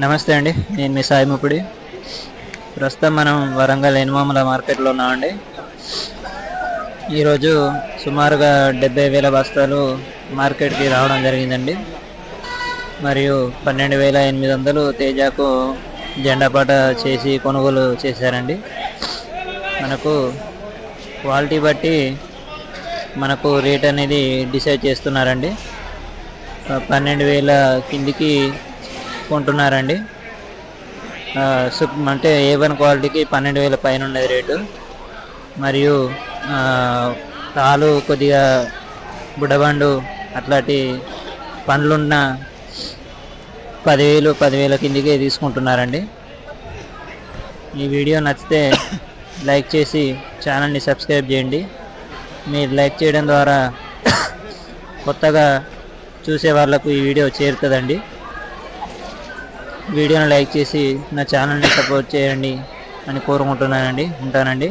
నమస్తే అండి నేను మీ సాయి ముప్పుడి. ప్రస్తుతం మనం వరంగల్ ఎనుమామల మార్కెట్లో ఉన్నామండి. ఈరోజు సుమారుగా డెబ్బై వేల బస్తాలు మార్కెట్కి రావడం జరిగిందండి. మరియు పన్నెండు వేల ఎనిమిది వందలు తేజాకు జెండాపాట చేసి కొనుగోలు చేశారండి. మనకు క్వాలిటీ బట్టి మనకు రేట్ అనేది డిసైడ్ చేస్తున్నారండి. పన్నెండు వేల కిందికి కొంటున్నారండి అంటే ఏ వన్ క్వాలిటీకి పన్నెండు వేల పైన ఉన్నది రేటు. మరియు తాలు కొద్దిగా బుడబండు అట్లాంటి పండ్లున్న పదివేలు పదివేల కిందికే తీసుకుంటున్నారండి. ఈ వీడియో నచ్చితే లైక్ చేసి ఛానల్ని సబ్స్క్రైబ్ చేయండి. మీరు లైక్ చేయడం ద్వారా కొత్తగా చూసే వాళ్ళకు ఈ వీడియో చేరుతుందండి. వీడియోని లైక్ చేసి నా ఛానల్ని సపోర్ట్ చేయండి అని కోరుకుంటున్నానండి. ఉంటానండి.